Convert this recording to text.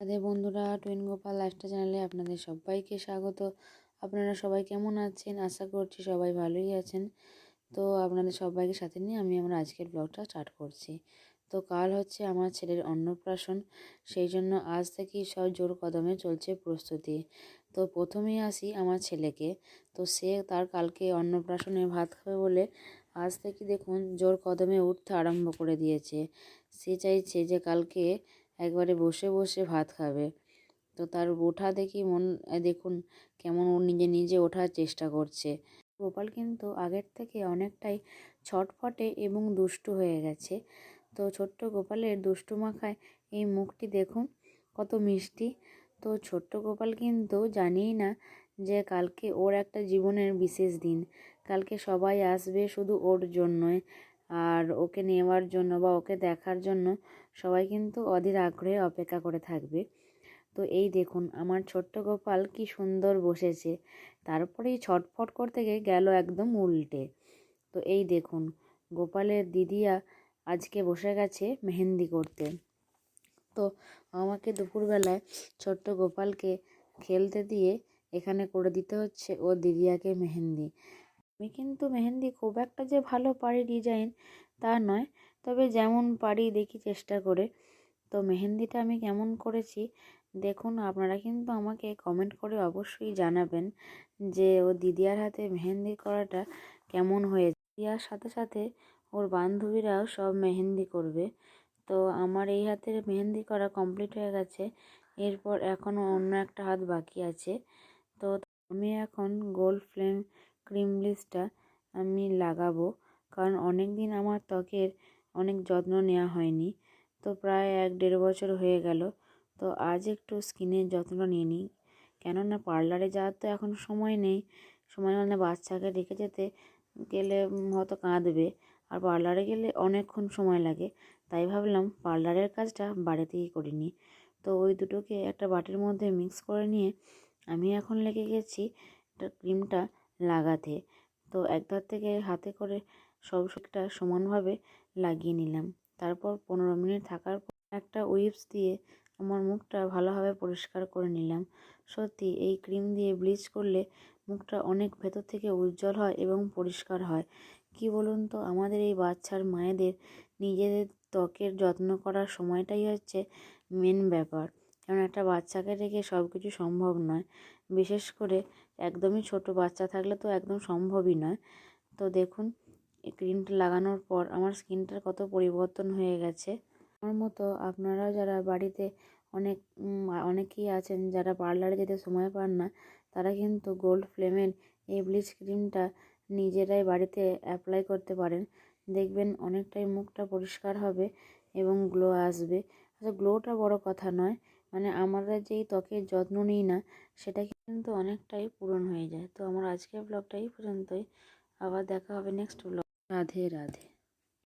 আমাদের বন্ধুরা twin Gopal lifestyle চ্যানেলে আপনাদের সবাইকে স্বাগত। আপনারা সবাই কেমন আছেন? আশা করছি সবাই ভালোই আছেন। তো আপনাদের সবাইকে সাথে নিয়ে আমি আমার আজকের ব্লগটা স্টার্ট করছি। তো কাল হচ্ছে আমার ছেলের অন্নপ্রাশন, সেই জন্য আজ থেকেই সব জোর কদমে চলছে প্রস্তুতি। তো প্রথমেই আসি আমার ছেলেকে। তো সে তার কালকে অন্নপ্রাশনে ভাত খাবে বলে আজ থেকে দেখুন জোর কদমে উঠতে আরম্ভ করে দিয়েছে। সে চাইছে যে কালকে একবারে বসে বসে ভাত খাবে। তো তার ওঠা দেখি মন দেখুন কেমন ও নিজে নিজে ওঠার চেষ্টা করছে। গোপাল কিন্তু আগের থেকে অনেকটাই ছটফটে এবং দুষ্টু হয়ে গেছে। তো ছোট্ট গোপালের দুষ্টু মাখায় এই মুখটি দেখুন, কত মিষ্টি। তো ছোট্ট গোপাল কিন্তু জানেই না যে কালকে ওর একটা জীবনের বিশেষ দিন। কালকে সবাই আসবে শুধু ওর জন্যই। আর ওকে নেওয়ার জন্য বা ওকে দেখার জন্য সবাই কিন্তু অধীর আগ্রহে অপেক্ষা করে থাকবে। তো এই দেখুন, আমার ছোট্ট গোপাল কি সুন্দর বসেছে। তারপরেই ছটফট করতে গিয়ে গেল একদম উল্টে। তো এই দেখুন, গোপালের দিদিয়া আজকে বসে গেছে মেহেন্দি করতে। তো আমাকে দুপুরবেলায় ছোট্ট গোপালকে খেলতে দিয়ে এখানে করে দিতে হচ্ছে ও দিদিয়াকে মেহেন্দি। আমি কিন্তু মেহেন্দি খুব একটা যে ভালো পারি ডিজাইন তা নয়। তবে যেমন পারি দেখি চেষ্টা করে। তো মেহেন্দিটা আমি কেমন করেছি দেখুন, আপনারা কিন্তু আমাকে কমেন্ট করে অবশ্যই জানাবেন যে ও দিদিয়ার হাতে মেহেন্দি করাটা কেমন হয়েছে। দিদিয়ার সাথে সাথে ওর বান্ধবীরাও সব মেহেন্দি করবে। তো আমার এই হাতের মেহেন্দি করা কমপ্লিট হয়ে গেছে। এরপর এখনও অন্য একটা হাত বাকি আছে। তো আমি এখন গোল্ড ফ্লেম ক্রিম ব্লিচটা আমি লাগাবো। কারণ অনেক দিন আমার ত্বকের অনেক যত্ন নেওয়া হয়নি। তো প্রায় এক দেড় বছর হয়ে গেল। তো আজ একটু স্কিনের যত্ন নিয়ে নিই। কেননা পার্লারে যাওয়ার তো এখন সময় নেই। সময় হলে বাচ্চাকে রেখে যেতে গেলে হয়তো কাঁদবে। আর পার্লারে গেলে অনেকক্ষণ সময় লাগে। তাই ভাবলাম পার্লারের কাজটা বাড়িতেই করে নিই। তো ওই দুটোকে একটা বাটির মধ্যে মিক্স করে নিয়ে আমি এখন লেগে গেছি ক্রিমটা লাগাতে। তো একধার থেকে হাতে করে সব একটা সমানভাবে লাগিয়ে নিলাম। তারপর পনেরো মিনিট থাকার পর একটা উইপস দিয়ে আমার মুখটা ভালোভাবে পরিষ্কার করে নিলাম। সত্যি, এই ক্রিম দিয়ে ব্লিচ করলে মুখটা অনেক ভেতর থেকে উজ্জ্বল হয় এবং পরিষ্কার হয়। কি বলুন তো, আমাদের এই বাচ্চার মায়েদের নিজেদের ত্বকের যত্ন করার সময়টাই হচ্ছে মেন ব্যাপার। কারণ একটা বাচ্চাকে রেখে সব কিছু সম্ভব নয়। বিশেষ করে একদমই ছোট বাচ্চা থাকলে তো একদম সম্ভবই নয়। তো দেখুন, এই ক্রিমটা লাগানোর পর আমার স্কিনটার কত পরিবর্তন হয়ে গেছে। আমার মতো আপনারাও যারা বাড়িতে অনেক অনেকেই আছেন, যারা পার্লারে যেতে সময় পান না, তারা কিন্তু গোল্ড ফ্লেমের এই ব্লিচ ক্রিমটা নিজেরাই বাড়িতে অ্যাপ্লাই করতে পারেন। দেখবেন অনেকটাই মুখটা পরিষ্কার হবে এবং গ্লো আসবে। আচ্ছা গ্লোটা বড় কথা নয় মানে আমরা যেই ত্বকের যত্ন নিই না, সেটা কিন্তু অনেকটাই পূরণ হয়ে যায়। তো আমার আজকের ব্লগটা এই পর্যন্তই। আবার দেখা হবে নেক্সট ব্লগ রাধে রাধে।